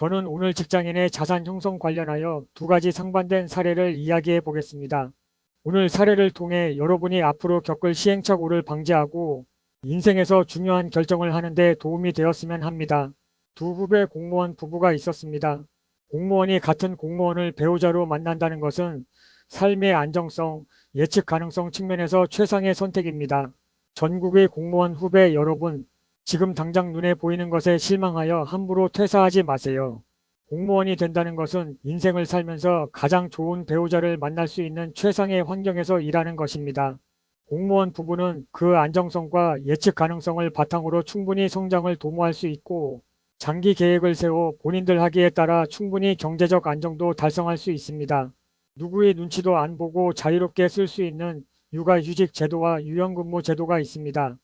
저는 오늘 직장인의 자산 형성 관련하여 두 가지 상반된 사례를 이야기해 보겠습니다. 오늘 사례를 통해 여러분이 앞으로 겪을 시행착오를 방지하고 인생에서 중요한 결정을 하는데 도움이 되었으면 합니다. 두 후배 공무원 부부가 있었습니다. 공무원이 같은 공무원을 배우자로 만난다는 것은 삶의 안정성, 예측 가능성 측면에서 최상의 선택입니다. 전국의 공무원 후배 여러분, 지금 당장 눈에 보이는 것에 실망하여 함부로 퇴사하지 마세요. 공무원이 된다는 것은 인생을 살면서 가장 좋은 배우자를 만날 수 있는 최상의 환경에서 일하는 것입니다. 공무원 부부는 그 안정성과 예측 가능성을 바탕으로 충분히 성장을 도모할 수 있고 장기 계획을 세워 본인들 하기에 따라 충분히 경제적 안정도 달성할 수 있습니다. 누구의 눈치도 안 보고 자유롭게 쓸 수 있는 육아휴직 제도와 유연근무 제도가 있습니다.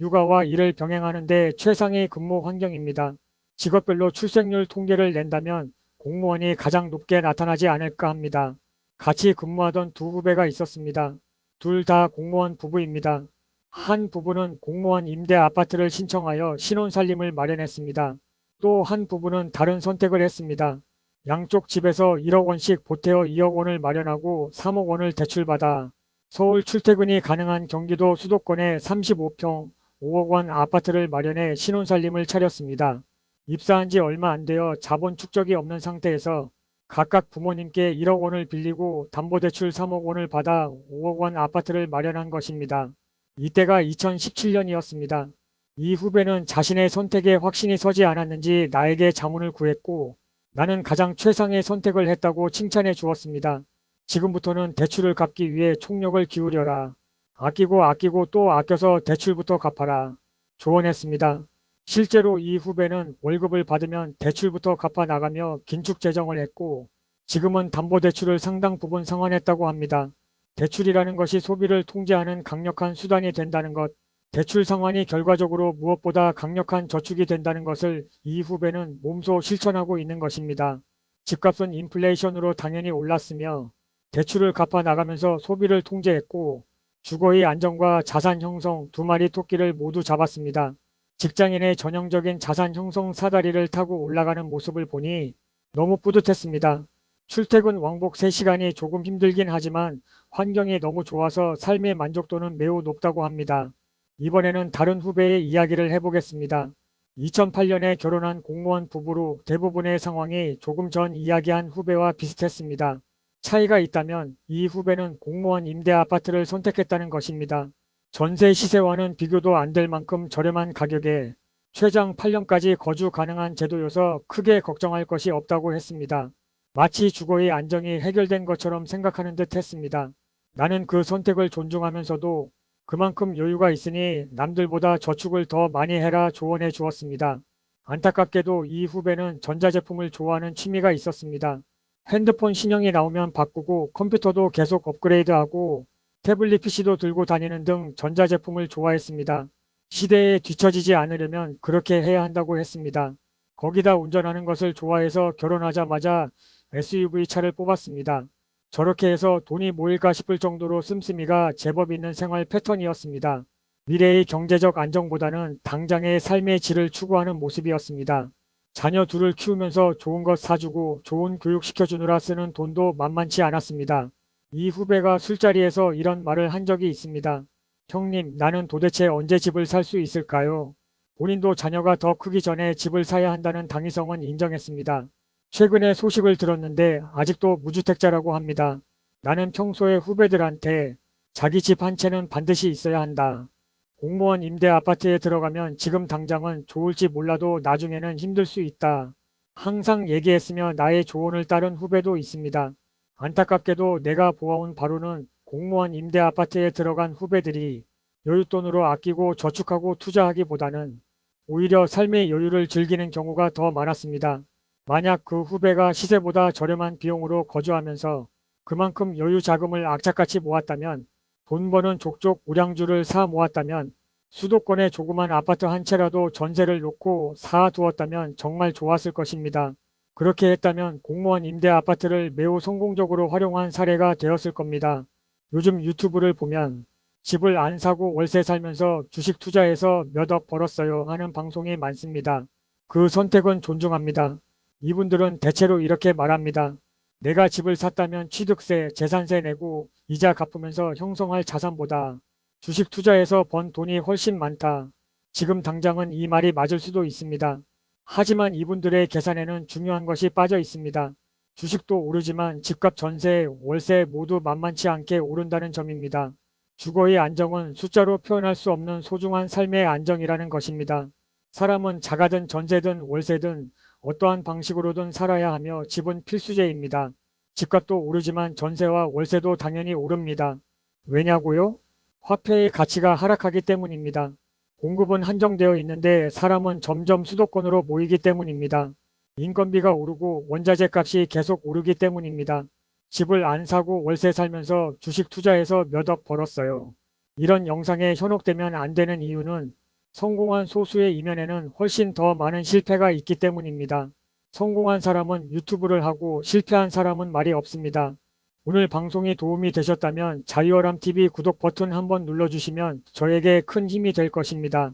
육아와 일을 병행하는 데 최상의 근무 환경입니다. 직업별로 출생률 통계를 낸다면 공무원이 가장 높게 나타나지 않을까 합니다. 같이 근무하던 두 후배가 있었습니다. 둘 다 공무원 부부입니다. 한 부부는 공무원 임대 아파트를 신청하여 신혼살림을 마련했습니다. 또 한 부부는 다른 선택을 했습니다. 양쪽 집에서 1억 원씩 보태어 2억 원을 마련하고 3억 원을 대출받아 서울 출퇴근이 가능한 경기도 수도권에 35평 5억 원 아파트를 마련해 신혼살림을 차렸습니다. 입사한 지 얼마 안 되어 자본 축적이 없는 상태에서 각각 부모님께 1억 원을 빌리고 담보대출 3억 원을 받아 5억 원 아파트를 마련한 것입니다. 이때가 2017년이었습니다. 이 후배는 자신의 선택에 확신이 서지 않았는지 나에게 자문을 구했고 나는 가장 최상의 선택을 했다고 칭찬해 주었습니다. 지금부터는 대출을 갚기 위해 총력을 기울여라. 아끼고 아끼고 또 아껴서 대출부터 갚아라. 조언했습니다. 실제로 이 후배는 월급을 받으면 대출부터 갚아 나가며 긴축 재정을 했고 지금은 담보대출을 상당 부분 상환했다고 합니다. 대출이라는 것이 소비를 통제하는 강력한 수단이 된다는 것, 대출 상환이 결과적으로 무엇보다 강력한 저축이 된다는 것을 이 후배는 몸소 실천하고 있는 것입니다. 집값은 인플레이션으로 당연히 올랐으며 대출을 갚아 나가면서 소비를 통제했고 주거의 안정과 자산 형성 두 마리 토끼를 모두 잡았습니다. 직장인의 전형적인 자산 형성 사다리를 타고 올라가는 모습을 보니 너무 뿌듯했습니다. 출퇴근 왕복 3시간이 조금 힘들긴 하지만 환경이 너무 좋아서 삶의 만족도는 매우 높다고 합니다. 이번에는 다른 후배의 이야기를 해보겠습니다. 2008년에 결혼한 공무원 부부로 대부분의 상황이 조금 전 이야기한 후배와 비슷했습니다. 차이가 있다면 이 후배는 공무원 임대 아파트를 선택했다는 것입니다. 전세 시세와는 비교도 안 될 만큼 저렴한 가격에 최장 8년까지 거주 가능한 제도여서 크게 걱정할 것이 없다고 했습니다. 마치 주거의 안정이 해결된 것처럼 생각하는 듯 했습니다. 나는 그 선택을 존중하면서도 그만큼 여유가 있으니 남들보다 저축을 더 많이 해라 조언해 주었습니다. 안타깝게도 이 후배는 전자제품을 좋아하는 취미가 있었습니다. 핸드폰 신형이 나오면 바꾸고 컴퓨터도 계속 업그레이드하고 태블릿 PC도 들고 다니는 등 전자제품을 좋아했습니다. 시대에 뒤처지지 않으려면 그렇게 해야 한다고 했습니다. 거기다 운전하는 것을 좋아해서 결혼하자마자 SUV 차를 뽑았습니다. 저렇게 해서 돈이 모일까 싶을 정도로 씀씀이가 제법 있는 생활 패턴이었습니다. 미래의 경제적 안정보다는 당장의 삶의 질을 추구하는 모습이었습니다. 자녀 둘을 키우면서 좋은 것 사주고 좋은 교육 시켜주느라 쓰는 돈도 만만치 않았습니다. 이 후배가 술자리에서 이런 말을 한 적이 있습니다. 형님, 나는 도대체 언제 집을 살 수 있을까요? 본인도 자녀가 더 크기 전에 집을 사야 한다는 당위성은 인정했습니다. 최근에 소식을 들었는데 아직도 무주택자라고 합니다. 나는 평소에 후배들한테 자기 집 한 채는 반드시 있어야 한다. 공무원 임대 아파트에 들어가면 지금 당장은 좋을지 몰라도 나중에는 힘들 수 있다. 항상 얘기했으며 나의 조언을 따른 후배도 있습니다. 안타깝게도 내가 보아온 바로는 공무원 임대 아파트에 들어간 후배들이 여윳돈으로 아끼고 저축하고 투자하기보다는 오히려 삶의 여유를 즐기는 경우가 더 많았습니다. 만약 그 후배가 시세보다 저렴한 비용으로 거주하면서 그만큼 여유 자금을 악착같이 모았다면 돈 버는 족족 우량주를 사 모았다면 수도권에 조그만 아파트 한 채라도 전세를 놓고 사 두었다면 정말 좋았을 것입니다. 그렇게 했다면 공무원 임대 아파트를 매우 성공적으로 활용한 사례가 되었을 겁니다. 요즘 유튜브를 보면 집을 안 사고 월세 살면서 주식 투자해서 몇 억 벌었어요 하는 방송이 많습니다. 그 선택은 존중합니다. 이분들은 대체로 이렇게 말합니다. 내가 집을 샀다면 취득세, 재산세 내고 이자 갚으면서 형성할 자산보다 주식 투자해서 번 돈이 훨씬 많다. 지금 당장은 이 말이 맞을 수도 있습니다. 하지만 이분들의 계산에는 중요한 것이 빠져 있습니다. 주식도 오르지만 집값 전세, 월세 모두 만만치 않게 오른다는 점입니다. 주거의 안정은 숫자로 표현할 수 없는 소중한 삶의 안정이라는 것입니다. 사람은 자가든 전세든 월세든 어떠한 방식으로든 살아야 하며 집은 필수제입니다. 집값도 오르지만 전세와 월세도 당연히 오릅니다. 왜냐고요? 화폐의 가치가 하락하기 때문입니다. 공급은 한정되어 있는데 사람은 점점 수도권으로 모이기 때문입니다. 인건비가 오르고 원자재 값이 계속 오르기 때문입니다. 집을 안 사고 월세 살면서 주식 투자해서 몇 억 벌었어요. 이런 영상에 현혹되면 안 되는 이유는 성공한 소수의 이면에는 훨씬 더 많은 실패가 있기 때문입니다. 성공한 사람은 유튜브를 하고 실패한 사람은 말이 없습니다. 오늘 방송이 도움이 되셨다면 자유어람TV 구독 버튼 한번 눌러주시면 저에게 큰 힘이 될 것입니다.